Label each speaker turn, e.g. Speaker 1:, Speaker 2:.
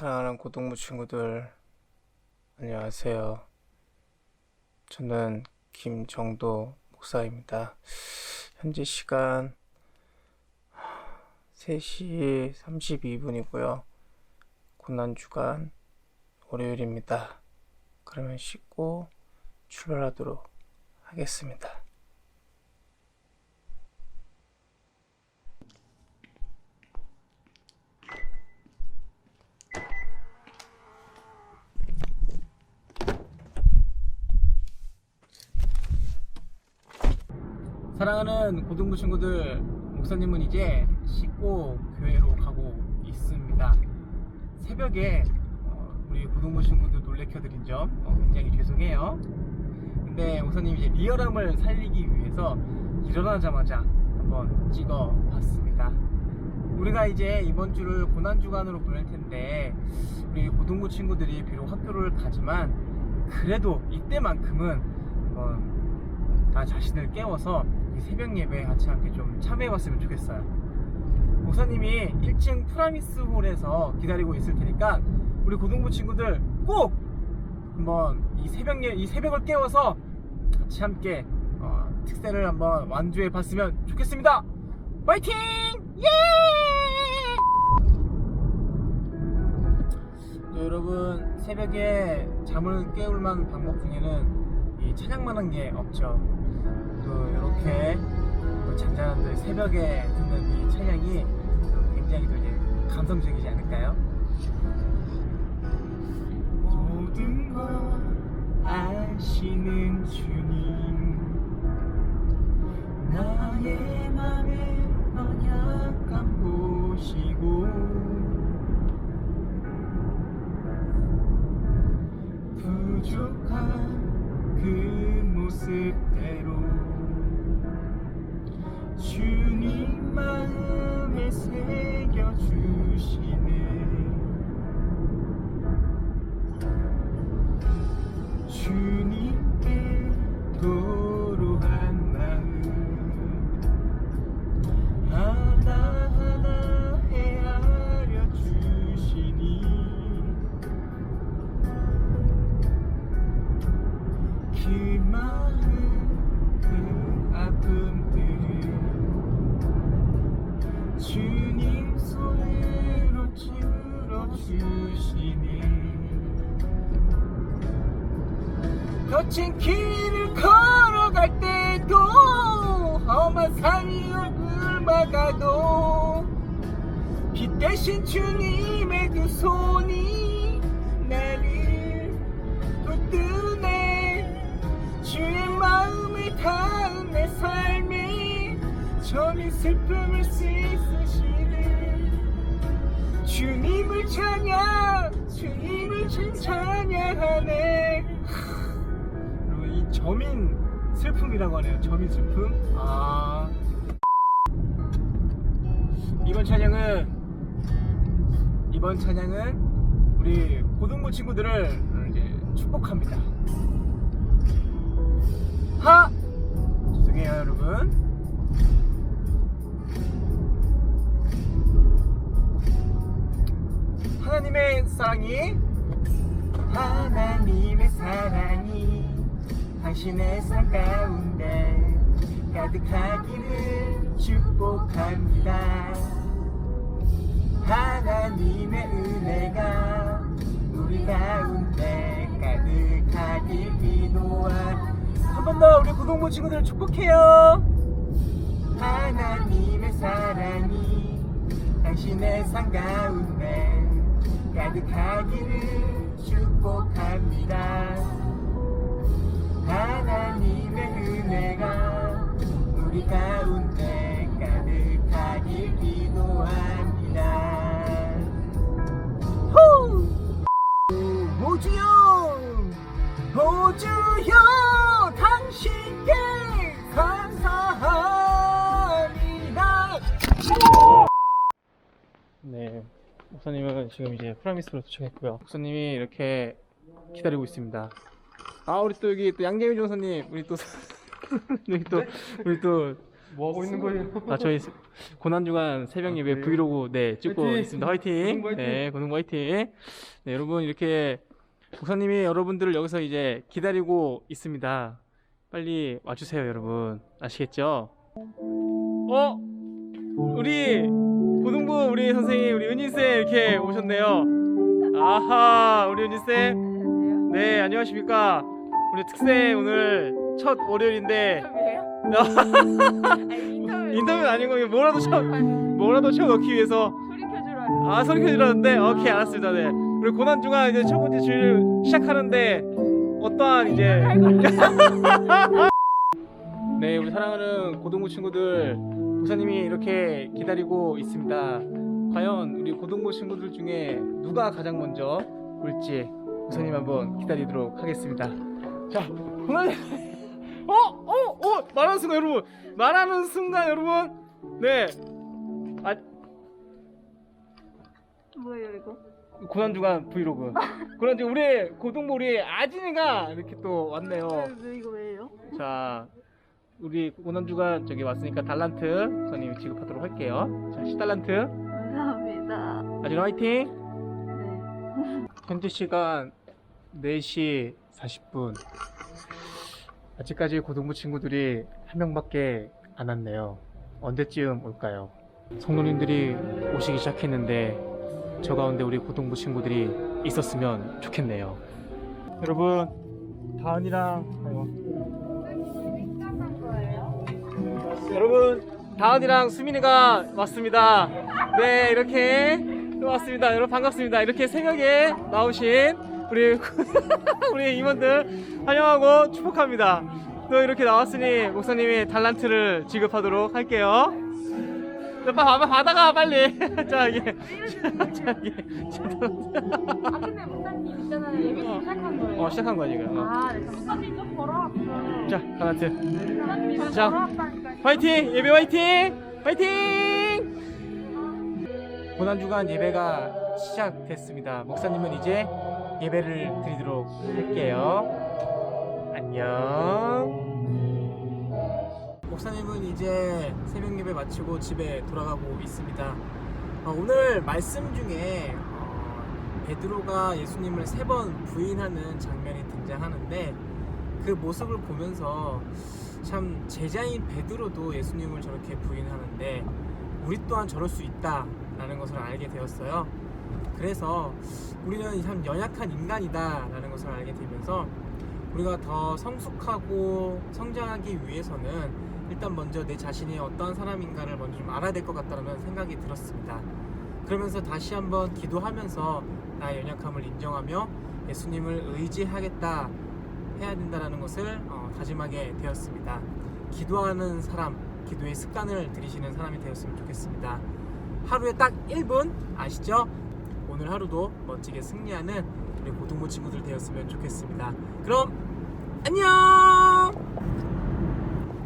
Speaker 1: 사랑하는 고등부 친구들, 안녕하세요. 저는 김정도 목사입니다. 현재 시간 3시 32분이고요. 고난주간 월요일입니다. 그러면 씻고 출발하도록 하겠습니다. 사랑하는 고등부 친구들, 목사님은 이제 씻고 교회로 가고 있습니다. 새벽에 어, 우리 고등부 친구들 놀래켜드린 점 어, 굉장히 죄송해요. 근데 목사님 이제 리얼함을 살리기 위해서 일어나자마자 한번 찍어봤습니다. 우리가 이제 이번 주를 고난 주간으로 보낼 텐데 우리 고등부 친구들이 비록 학교를 가지만 그래도 이때만큼은 한번 나 자신을 깨워서 이 새벽 예배에 같이 함께 좀 참여해봤으면 좋겠어요. 목사님이 1층 프라미스 홀에서 기다리고 있을 테니까 우리 고등부 친구들 꼭 한번 이 새벽 예, 이 새벽을 깨워서 같이 함께 어, 특세를 한번 완주해봤으면 좋겠습니다. 파이팅! 예! 또 여러분 새벽에 잠을 깨울 만한 방법 중에는 이 찬양만한 게 없죠. 또 이렇게 또 잔잔한들 새벽에 듣는 이 찬양이 굉장히 또 이제 감성적이지 않을까요? 모든 걸 아시는 주님 나의 맘에 언약감 보시고 부족한 그 모습대로 주 거친 길을 걸어갈 때도 험한 산 위를 막아도 빛 대신 주님의 두 손이 나를 붙드네. 주의 마음을 닿은 내 삶에 저는 슬픔을 씻으시네 주님을 찬양 주님을 찬양하네 저민 슬픔이라고 하네요. 저민 슬픔. 아. 이번 찬양은 이번 찬양은 우리 고등부 친구들을 이제 축복합니다. 하! 죄송해요 여러분. 하나님의 사랑이 하나님의 사랑이 당신의 삶 가운데 가득하기를 축복합니다 하나님의 은혜가 우리 가운데 가득하길 기도한 한번 더 우리 고동부 친구들 축복해요 하나님의 사랑이 당신의 삶 가운데 가득하기를 축복합니다. 하나님의 은혜가 우리 가운데 가득하길 기도합니다. 후! 호주여! 호주여! 당신께 감사합니다. 네, 목사님은 지금 이제 프라미스로 도착했고요. 목사님이 이렇게 기다리고 있습니다. 아, 우리 또 여기 또 양재민 전사님, 우리 또 여기 또 우리 또
Speaker 2: 뭐 하고 있는 거예요?
Speaker 1: 아 저희 스- 고난주간 새벽 예배
Speaker 2: 그래요?
Speaker 1: 브이로그 네 찍고
Speaker 2: 화이팅!
Speaker 1: 있습니다. 화이팅.
Speaker 2: 고등부 화이팅!
Speaker 1: 네 고등부 화이팅. 네 여러분 이렇게 목사님이 여러분들을 여기서 이제 기다리고 있습니다. 빨리 와주세요 여러분 아시겠죠? 어 우리 고등부 우리 선생님 우리 은희 쌤 이렇게 오셨네요. 아하 우리 은희 쌤. 네 안녕하십니까? 우리 특세 오늘 첫 월요일인데. 인터뷰는 아니고 이거 뭐라도 쳐 뭐라도 채워 넣기 위해서.
Speaker 3: 소리 켜주라.
Speaker 1: 아 소리 켜주라는데? 오케이 알았습니다. 네. 우리 고난 중간 이제 첫 번째 주일 시작하는데 어떠한 이제 네 우리 사랑하는 고등부 친구들 목사님이 이렇게 기다리고 있습니다. 과연 우리 고등부 친구들 중에 누가 가장 먼저 올지 목사님 한번 기다리도록 하겠습니다 자 어? 어? 어? 말하는 순간 여러분 말하는 순간 여러분 네 아,
Speaker 3: 뭐예요 이거?
Speaker 1: 고난주간 브이로그. 그런데 우리 고등부 우리 아진이가 이렇게 또 왔네요.
Speaker 3: 왜 이거 왜요?
Speaker 1: 자, 우리 고난주간 저기 왔으니까 달란트 선님 지급하도록 할게요. 자, 10달란트.
Speaker 3: 감사합니다.
Speaker 1: 아진 화이팅.
Speaker 3: 네.
Speaker 1: 현재 시간 4시 40분. 아직까지 고등부 친구들이 한 명밖에 안 왔네요. 언제쯤 올까요? 성도님들이 오시기 시작했는데 저 가운데 우리 고등부 친구들이 있었으면 좋겠네요. 여러분, 다은이랑. 여러분, 다은이랑 수민이가 왔습니다. 네, 이렇게 왔습니다. 여러분 반갑습니다. 이렇게 새벽에 나오신 우리 우리 임원들 환영하고 축복합니다. 또 이렇게 나왔으니 목사님이 달란트를 지급하도록 할게요. 자, 봐, 봐, 받아가 빨리. 자 이게 자 이게
Speaker 3: 아 근데 목사님 있잖아요. 예배
Speaker 1: 어.
Speaker 3: 시작한 거예요.
Speaker 1: 어 시작한 거야 지금. 어.
Speaker 3: 아, 네. 목사님 좀 걸어왔어.
Speaker 1: 자 달란트.
Speaker 3: 목사님
Speaker 1: 자.
Speaker 3: 걸어왔다니까.
Speaker 1: 화이팅! 예배 화이팅! 화이팅! 고난 주간 예배가 시작됐습니다. 목사님은 이제 예배를 드리도록 할게요. 안녕. 목사님은 이제 새벽 예배 마치고 집에 돌아가고 있습니다. 어, 오늘 말씀 중에 어, 베드로가 예수님을 세 번 부인하는 장면이 등장하는데 그 모습을 보면서 참 제자인 베드로도 예수님을 저렇게 부인하는데 우리 또한 저럴 수 있다라는 것을 알게 되었어요. 그래서 우리는 참 연약한 인간이다라는 것을 알게 되면서 우리가 더 성숙하고 성장하기 위해서는 일단 먼저 내 자신이 어떠한 사람인가를 먼저 좀 알아야 될 것 같다는 생각이 들었습니다. 그러면서 다시 한번 기도하면서 나의 연약함을 인정하며 예수님을 의지하겠다 해야 된다는 것을 어, 다짐하게 되었습니다. 기도하는 사람, 기도의 습관을 들이시는 사람이 되었으면 좋겠습니다. 하루에 딱 1분 아시죠? 오늘 하루도 멋지게 승리하는 우리 고등부 친구들 되었으면 좋겠습니다. 그럼 안녕!